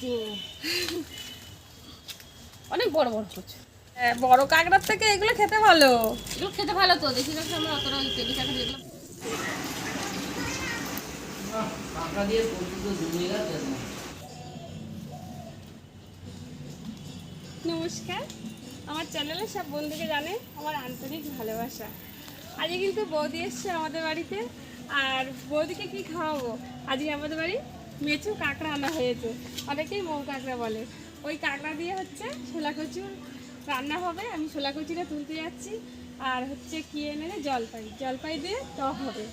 যে অনেক বড় বড় কচু হ্যাঁ, বড় কাঁকড়ার থেকে এগুলো খেতে ভালো। এগুলো খেতে ভালো তো দেখি দেখি আমরা অতটা ওই তেলি কাঁকড়া দিয়ে গেছে নমস্কার। আমার চ্যানেলে সব বন্ধুকে জানে আমার আন্তরিক ভালোবাসা। আজকে কিন্তু বৌদি এসছে আমাদের বাড়িতে আর বৌদিকে কি খাওয়াবো? আজকে আমাদের বাড়ি মেচু কাঁকড়া আনা হয়েছে। অনেকেই মৌ কাঁকড়া বলে। ওই কাঁকড়া দিয়ে হচ্ছে ছোলা কচুর রান্না হবে। আমি ছোলা কচুটা তুলতে যাচ্ছি। আর হচ্ছে কি এনে জলপাই। জলপাই দিয়ে টক হবে।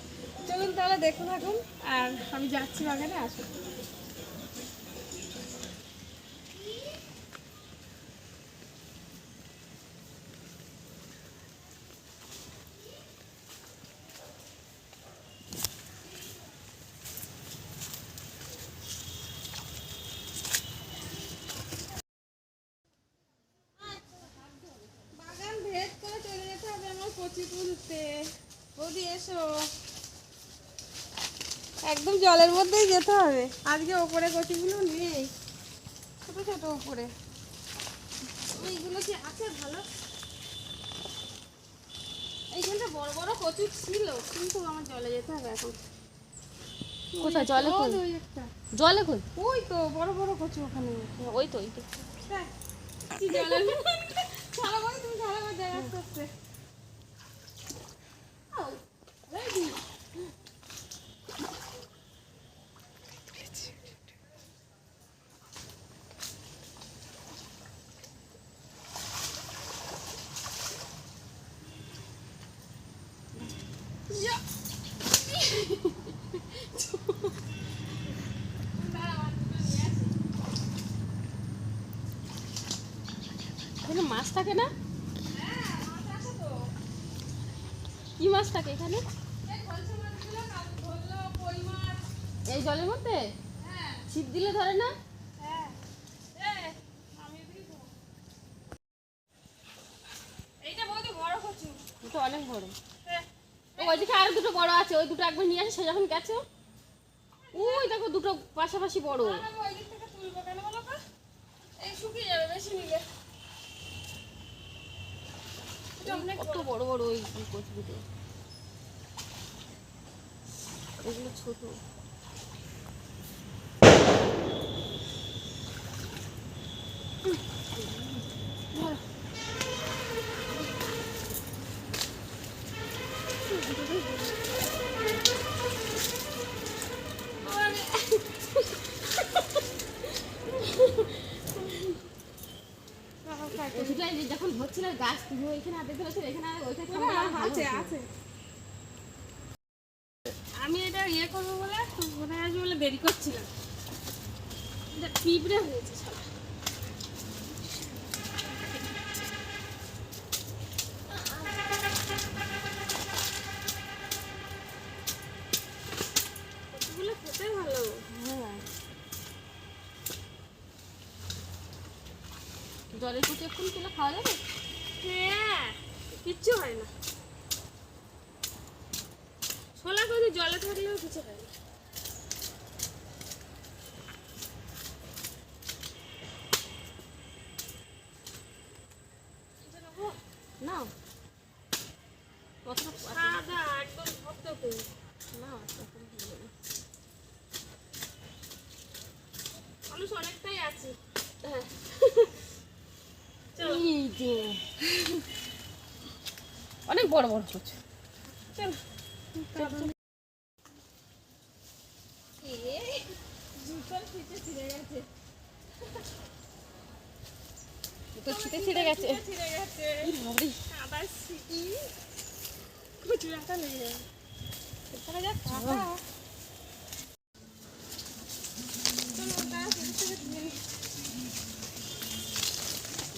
চলুন তাহলে দেখুন থাকুন আর আমি যাচ্ছি বাগানে, আসুন বাগান ভেদ করে চলে যেতে হবে আমার কচি তুলতে বৌদি এসো একদম জলের মধ্যেই যেতে হবে। আজকে ওপরে কচিগুলো নেই। ছোট ছোট ওপরে। কি আছে ভালো? এইখানটা বড় বড় কচু ছিল কিন্তু আমার জলে যেতে হবে এখন। কোথায়? জলে একটা জলে ওই তো বড় বড় কচু ওখানে ওই তো ওই তো। তুমি করে আউ, ready? ইয়া। দাঁড়াও, আমি একটু নিয়ে আসি। এখানে মাছ থাকে না? কি মাছ থাকে এখানে? এই জলের মধ্যে? ছিপ দিলে ধরে না? অনেক বড়। ওইদিকে দুটো বড় আছে, ওই দুটো একবার নিয়ে যখন গেছে, ওই দেখো দুটো পাশাপাশি বড়। শুকিয়ে যাবে, বেশি নিলে। কত বড় বড় ওই এগুলো ছোট এই যে যখন হচ্ছিল গাছ তুমি ওইখানে হাতে ধরেছো এখানে ওইখানে থামলে হ্যাঁ, আরও ভালো আছে, হতো। আছে। আমি এটা ইয়ে করব বলে কোথায় আসব বলে দেরি করছিলাম। এটা পিঁপড়ে হয়েছে শালা। খেতে ভালো। হ্যাঁ। জলের কুচি এখন তুলে খাওয়া যাবে? হ্যাঁ কিচ্ছু হয় না। ছোলা কচু জলে থাকলেও কিছু হয় না। সাদা একদম ধপধপে না। মানুষ অনেকটাই আছে। হ্যাঁ। অনেক বড় বড় চলো তো ছিটে ছিঁড়ে গেছে। ছিঁড়ে গেছে। সিটি কচু লেগে যাবে নিই।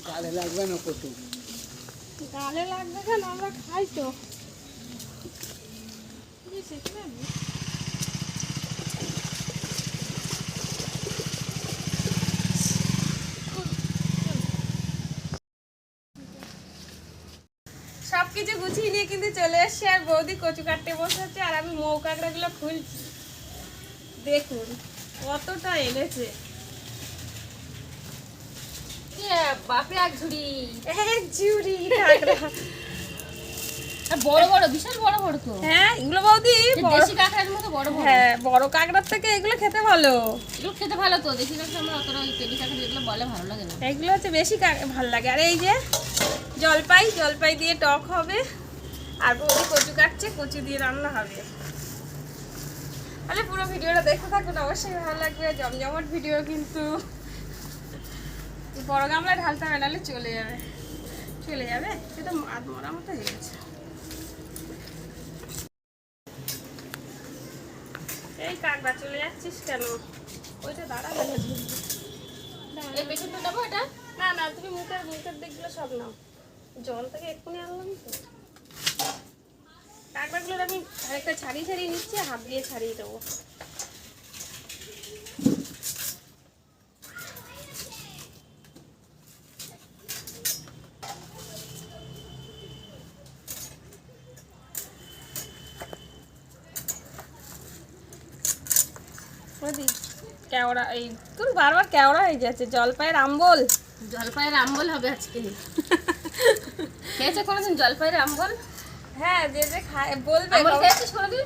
গালে লাগবে না কচু। গালে লাগবে কেন? আমরা খাই তো। কি সেখানে সব কিছু গুছিয়ে নিয়ে কিন্তু চলে এসছি, আর বৌদি কচু কাটতে বসে হচ্ছে আর আমি মৌ কাঁকড়াগুলো খুলছি। দেখুন, কতটা এনেছে। বাপরে এক ঝুড়ি। এক ঝুড়ি কাঁকড়া। আর বড় বড় বিশাল বড় বড় তো। হ্যাঁ এগুলো বৌদি যে বড়- দেশি কাঁকড়ার মতো বড় বড়। হ্যাঁ বড় কাঁকড়ার থেকে এগুলো খেতে ভালো। এগুলো খেতে ভালো তো দেশি কাঁকড়া আমরা অতটা ওই পেটি কাঁকড়া যেগুলো বলে ভালো লাগে না। এগুলো হচ্ছে বেশি ভালো লাগে। আর এই যে জলপাই জলপাই দিয়ে টক হবে। আর বৌদি কচু কাটছে কচু দিয়ে রান্না হবে। তাহলে পুরো ভিডিওটা দেখতে থাকুন। অবশ্যই ভালো লাগবে। জমজমট ভিডিও কিন্তু। বড় গামলায় ঢালতে হবে নাহলে চলে যাবে। চলে যাবে? সেটা আধ মরা মতো হয়ে গেছে। এই কাকড়া চলে যাচ্ছিস কেন? ওইটা দাঁড়া গেলে এই পেছনটা নেব এটা? না না তুমি মুখের মুখের দিকগুলো সব নাও। জল থেকে এক্ষুনি আনলাম তো। কাঁকড়াগুলো আমি আরেকটা ছাড়িয়ে ছাড়িয়ে নিচ্ছি হাত দিয়ে ছাড়িয়ে দেবো। কেওড়া এই তোর বারবার কেওড়া হয়ে যাচ্ছে জলপাইয়ের আম্বল। জলপাইয়ের আম্বল হবে আজকে। খেয়েছে কোনোদিন জলপাইয়ের আম্বল? হ্যাঁ যে যে খায় বলবে আম্বল খেয়েছিস কোনোদিন?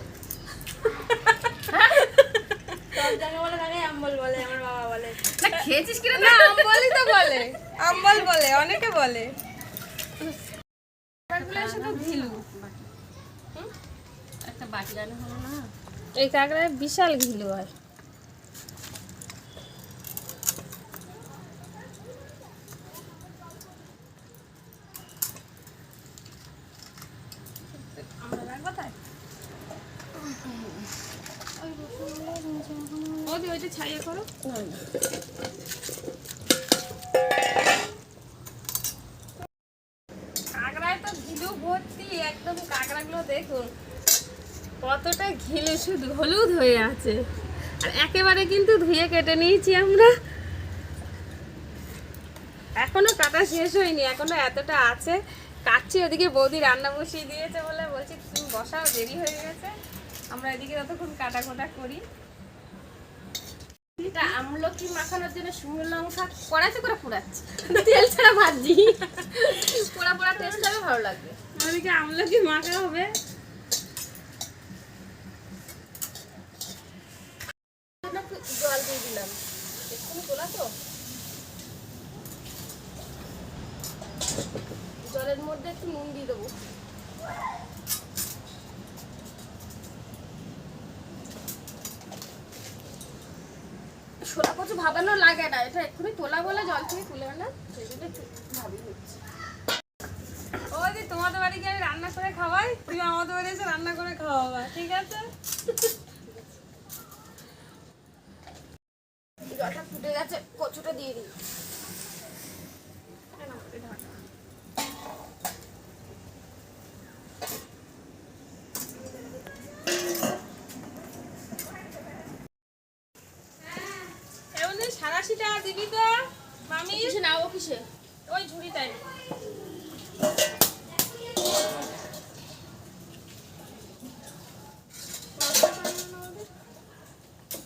আম্বল বলে আমার বাবা বলে। খেয়েছিস কিনা না আম্বলই তো বলে। আম্বল বলে অনেকে বলে। শুধু ঘিলু। একটা বাটি রান্না হলো না? এই কাঁকড়ায় বিশাল ঘিলু হয় আমরা রাখব তাই ওদি ওইটা ছাইয়ে করো কাঁকড়ায় তো ঘিলু ভর্তি একদম কাঁকড়াগুলো দেখুন কতটা ঘিলু শুধু হলুদ হয়ে আছে। আর একেবারে কিন্তু ধুয়ে কেটে নিয়েছি আমরা। এখনও কাটা শেষ হয়নি, এখনও এতটা আছে। কাটছি, ওদিকে বৌদি রান্না বসিয়ে দিয়েছে বলে বলছি, তুমি বসাও, দেরি হয়ে গেছে। আমরা এদিকে ততক্ষণ কাটা কোটা করি। এটা আমলকি মাখানোর জন্য শুকনো লঙ্কা কড়াইতে করে পোড়াচ্ছি। তেল ছাড়া ভাজি। পোড়া পোড়া টেস্ট হবে, ভালো লাগবে। ওদিকে আমলকি মাখা হবে না, একটু জল দিয়ে দিলাম এক্ষুনি তোলা তো জলের মধ্যে একটু নুন দিয়ে দেবো ছোলা কচু ভাবানো লাগে না। এটা এক্ষুনি তোলা বলে জল থেকে তুলে না সেই জন্য একটু ভাবি তোমাদের বাড়ি আমি রান্না করে খাওয়াই, তুমি আমাদের বাড়ি এসে রান্না করে খাওয়াবা, ঠিক আছে? জলটা ফুটে গেছে, কচুটা দিয়ে দিই এমন সারাশিটা দিবি তো মামি কিসে নাও কিসে ওই ঝুড়িটাই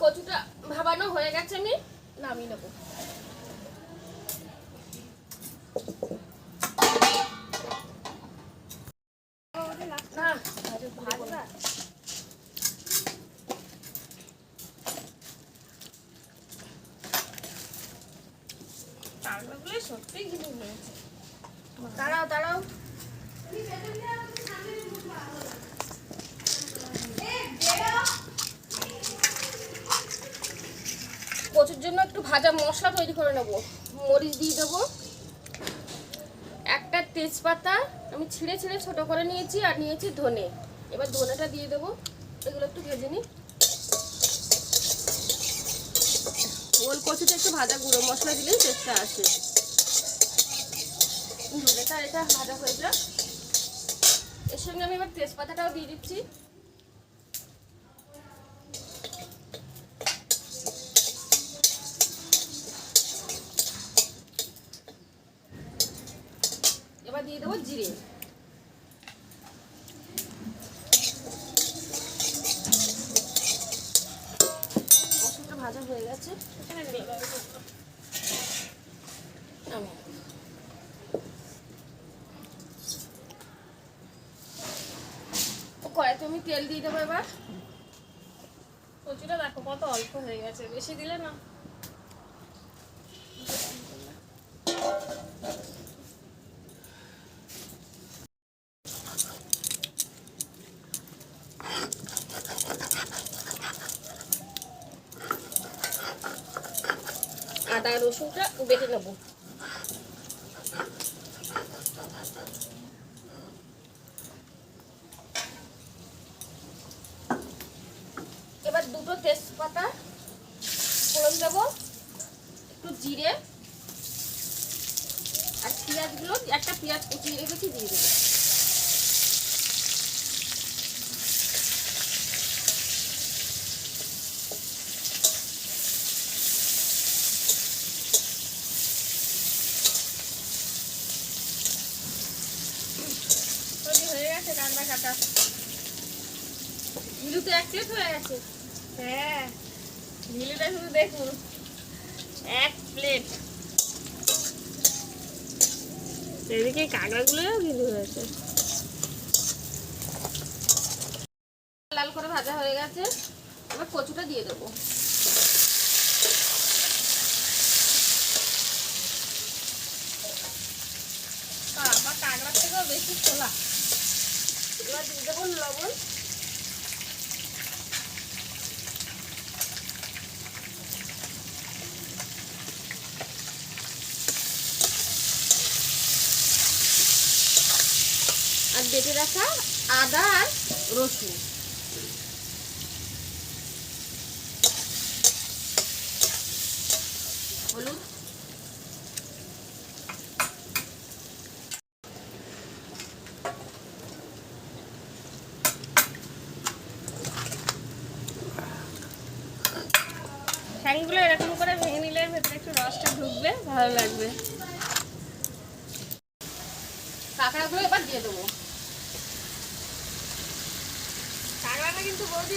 কচুটা ভাবানো হয়ে গেছে আমি নামিয়ে নেব না ভাজা কাগজগুলো সত্যি ঘিরে হয়েছে দাঁড়াও দাঁড়াও কচুর জন্য একটু ভাজা মশলা তৈরি করে নেব মরিচ দিয়ে দেবো একটা তেজপাতা আমি ছিঁড়ে ছিঁড়ে ছোট করে নিয়েছি আর নিয়েছি ধনে। এবার ধনেটা দিয়ে দেবো। এগুলো একটু ভেজে নিই। ওল কচুটা একটু ভাজা গুঁড়ো মশলা দিলেই টেস্টটা আসে। ধনেটা এটা ভাজা হয়ে যাক। এর সঙ্গে আমি এবার তেজপাতাটাও দিয়ে দিচ্ছি। কড়াইতে আমি তেল দিয়ে দেবো এবার। কচুটা দেখো কত অল্প হয়ে গেছে, বেশি দিলে না? রসুনটা বেটে নেব। এবার দুটো তেজপাতা, ফোড়ন দেবো, একটু জিরে, আর পেঁয়াজগুলো, একটা পেঁয়াজ কুচিয়ে রেখেছি, দিয়ে দেবো তৈরি হয়ে গেছে কাঁকড়া কাটা গিলুতে এক প্লেট হয়ে গেছে হ্যাঁ ঝিলিটা শুধু দেখুন এক প্লেট এদিকে কাঁকড়াগুলোও কিন্তু হয়েছে। লাল করে ভাজা হয়ে গেছে। এবার কচুটা দিয়ে দেবো। আমার কাঁকড়ার থেকেও বেশি খোলা এবার দিয়ে দেবো লবণ আর বেটে রাখা আদা আর রসুন হলুদ ঠ্যাংগুলো এরকম করে ভেঙে নিলে ভেতরে একটু রসটা ঢুকবে ভালো লাগবে কাঁকড়াগুলো এবার দিয়ে দেবো কাঁকড়াটা কিন্তু বৌদি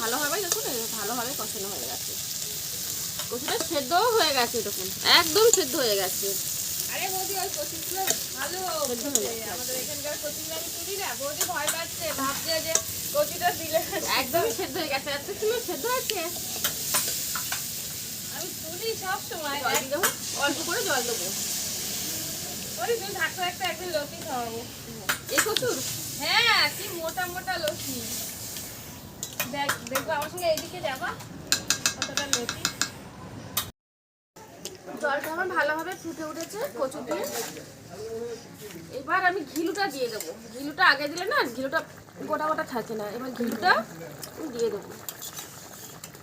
ভালোভাবে দেখুন ভালোভাবে কষানো হয়ে গেছে। কচুটা সেদ্ধও হয়ে গেছে দেখুন একদম সেদ্ধ হয়ে গেছে। আরে বৌদি ওই কচুগুলো ভালো। আমাদের এখানকার কচুগুলো আমি তুলি না বৌদি ভয় পাচ্ছে ভাবছে যে কচুটা দিলে একদমই সেদ্ধ হয়ে গেছে এত সুন্দর সেদ্ধ আছে? আমি তুলি সব সময় অল্প করে জল দেবো। ওই তুমি থাকতে থাকতে একদিন লতি খাওয়াবো। এই কচুর? হ্যাঁ কি মোটা মোটা লতি দেখ দেখব আমার সঙ্গে এদিকে যাবা কতটা লতি জলটা আমার ভালোভাবে ফুটে উঠেছে কচু দিয়ে? এবার আমি ঘিলুটা দিয়ে দেবো। ঘিলুটা আগে দিলে না ঘিলুটা গোটা গোটা থাকে না। এবার ঘিলুটা দিয়ে দেবো।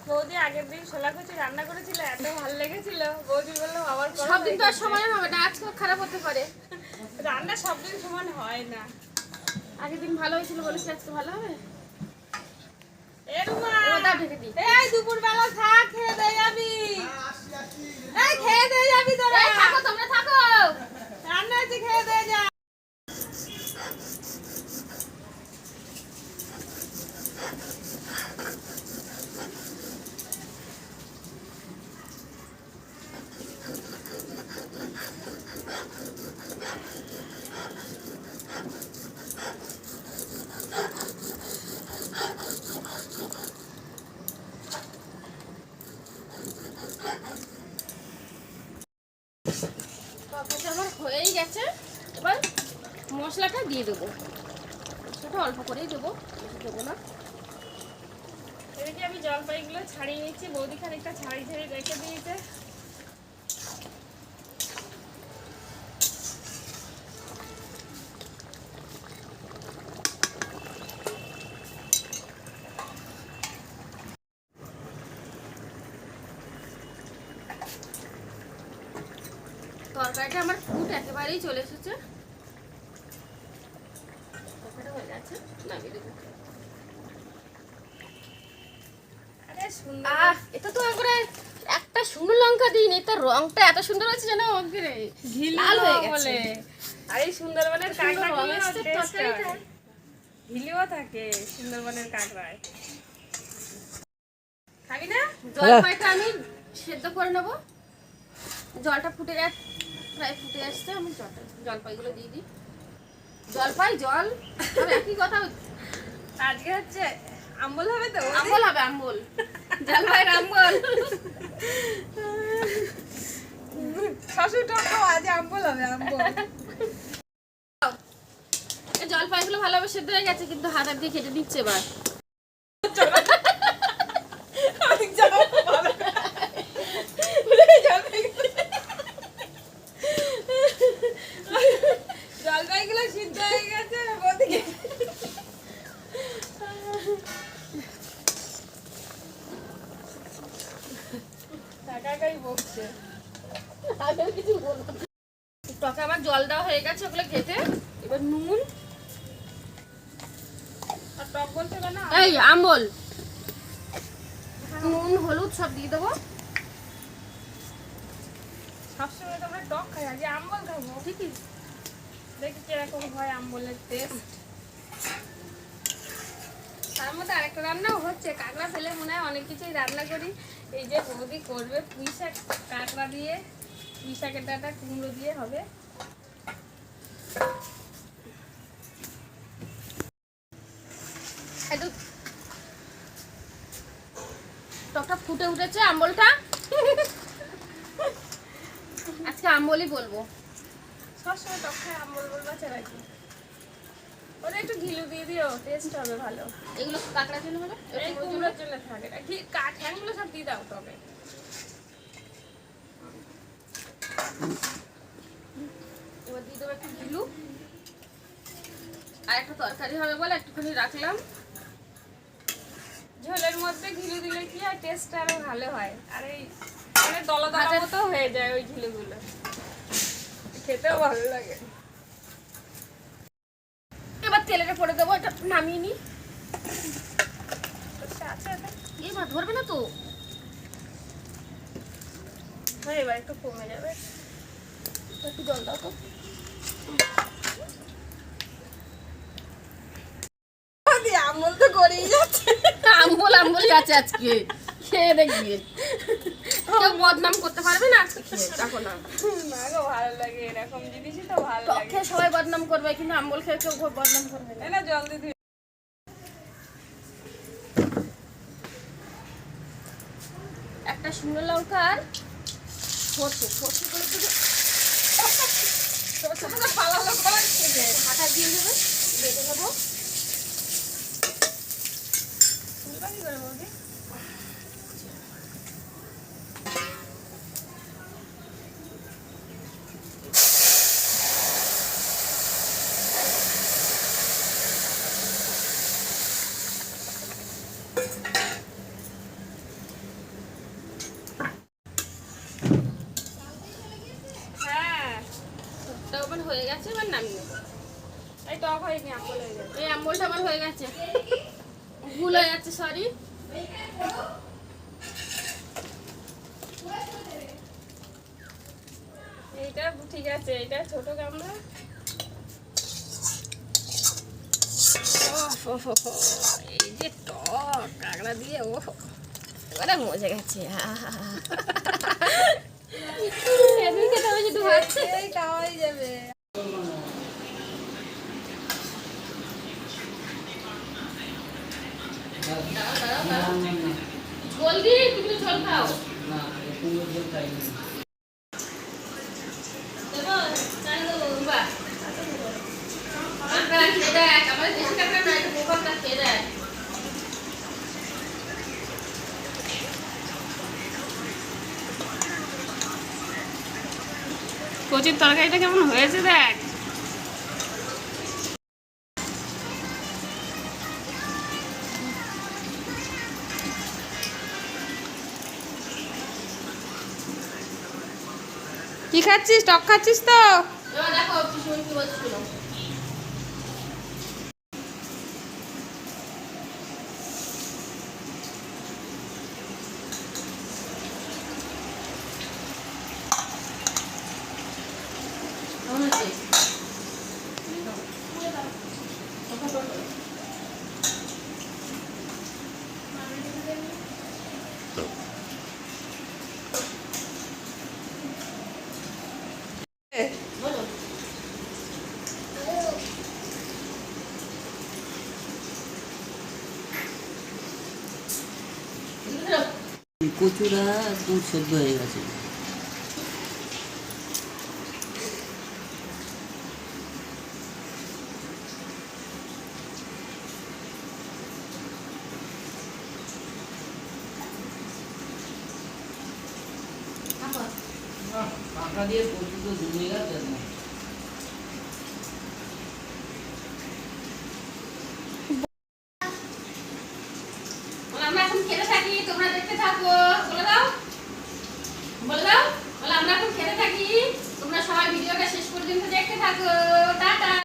বৌদি আগের দিন ছোলা কচু রান্না করেছিল এত ভালো লেগেছিল। বৌদি বলল আবার সব দিন তো আর সময় হবে না আজকে খারাপ হতে পারে। রান্না সব দিন সমান হয় না। আগের দিন ভালো হয়েছিল বলেছি আজকে ভালো হবে এরমা এবার দাও ঢেকে দিই এই দুপুর বেলা থাক খেয়ে দেয় যাবি এই খেয়ে দিয়ে যাবি তোরা এই, থাকো তোমরা থাকো রান্না আছে খেয়ে দিয়ে যা তরকারিটা আমার হয়েই গেছে এবার মশলাটা দিয়ে দেবো মশলাটা অল্প করেই দেবো বেশি দেবো না এদিকে আমি জলপাইগুলো ছাড়িয়ে নিচ্ছি। বৌদি খানিকটা ছাড়ি ছাড়ি রেখে দিয়েছে তরকারিটা আমার ফুট একেবারেই চলে এসেছে তরকারিটা হয়ে গেছে নামিয়ে দেবো বেশ সুন্দর আহ এটা তো একবারে একটা শুকনো লঙ্কা দিইনি তার রংটা এত সুন্দর আছে যেন লাল হয়ে গেছে। আর এই সুন্দরবনের কাঁকড়া থাকে সুন্দরবনের কাঁকড়ায়। খাবি না? জলপাইটা আমি সেদ্ধ করে নেব। জলটা ফুটে গেছে প্রায় ফুটে আসছে আমি জলটা জলপাইগুলো দিয়ে দিই। জলপাই জল? একই কথা আজকে হচ্ছে আম্বল হবে তো? আম্বল হবে আম্বল। জলপাইয়ের আম্বল। শ্বশুর টক আজ আম্বল হবে আম্বল। জলপাইগুলো ভালোভাবে সেদ্ধ হয়ে গেছে কিন্তু হাত হাত দিয়ে খেটে দিচ্ছে এবার জলপাইগুলো সিদ্ধ হয়ে গেছে ওদিকে টাকাকাই বকছে টকে আমার জল দেওয়া হয়ে গেছে ওগুলো ঘেটে এবার নুন আর টক বলছে কেন এই আম্বল নুন হলুদ সব দিয়ে দেবো সবসময় তো আমরা টক খাই আজকে আম্বল খাব ঠিকই দেখি কীরকম হয় আম্বলের টেস্ট তার মধ্যে আরেকটা রান্নাও ফেলে মনে হয় অনেক কিছুই রান্না করি। এই যে বৌদি করবে পুঁই শাক, কাঁকড়া দিয়ে, পুঁই শাকের ডাটা, কুমড়ো দিয়ে হবে। একটু টকটা ফুটে উঠেছে আম্বলটা। আজকে আম্বলই বলব। সবসময় টক খায় আম্বল বলবা, চালাকি। ওটা একটু ঘিলু দিয়ে দিও টেস্ট হবে ভালো। এগুলো কাঁকড়ার জন্য হলো এই কুমড়োর জন্য থাকে না। ঘি কাঠ হ্যাংগুলো সব দিয়ে দাও তবে। এবার দিয়ে দেবো একটু গিলু আর একটা তরকারি হবে বলে একটুখানি রাখলাম। ঝোলের মধ্যে ঘিলু দিলে কি হয় টেস্টটা আরও ভালো হয়। আর এই মানে দলা দলা মতো হয়ে যায় ওই ঘিলুগুলো। খেতেও ভালো লাগে এবার তেলেটা পরে দেবো এটা নামিয়ে নি সর্ষে আছে ধরবে না তো? হ্যাঁ এবার একটু কমে যাবে। একটু জল দাও তো। আমল তো করেই যাচ্ছে। আম্বল আম্বল আছে আজকে। খেয়ে দেখবি কেউ বদনাম করতে পারবে না দেখো না ভালো লাগে এরকম জিনিসই তো ভালো লাগে খেয়ে সবাই বদনাম করবে কিন্তু আম্বল খেয়ে কেউ বদনাম করবে না এই না জল দিয়ে দিই। একটা শুকনো লঙ্কা আর সর্ষে সর্ষে করে একটু সর্ষেটা পালালো করে খেতে। দিয়ে দেবে বেটে নেব তুলবা কি করে? হ্যাঁ হয়ে গেছে, এবার নামিয়ে নেব। হয়নি আমল হয়ে যাবে এই আম্বলটা আমার হয়ে গেছে। ভুল হয়ে যাচ্ছে সরি এইটা ঠিক আছে এটা ছোট গামলা। এই যে টক কাঁকড়া দিয়ে ও এবারে মজে গেছে খাওয়াই যাবে জল খাও না কুমড়োর জল চাই না দেবো চাই দেবো বাহ কাঁকড়া খেয়ে দেখ আমাদের দেশি কাঁকড়া না এটা পোকাটা খেয়ে দেখ কচির তরকারিটা কেমন হয়েছে দেখ? কি খাচ্ছিস? টক খাচ্ছিস তো? দেখো কচুরা একদম সেদ্ধ হয়ে গেছে। দিয়ে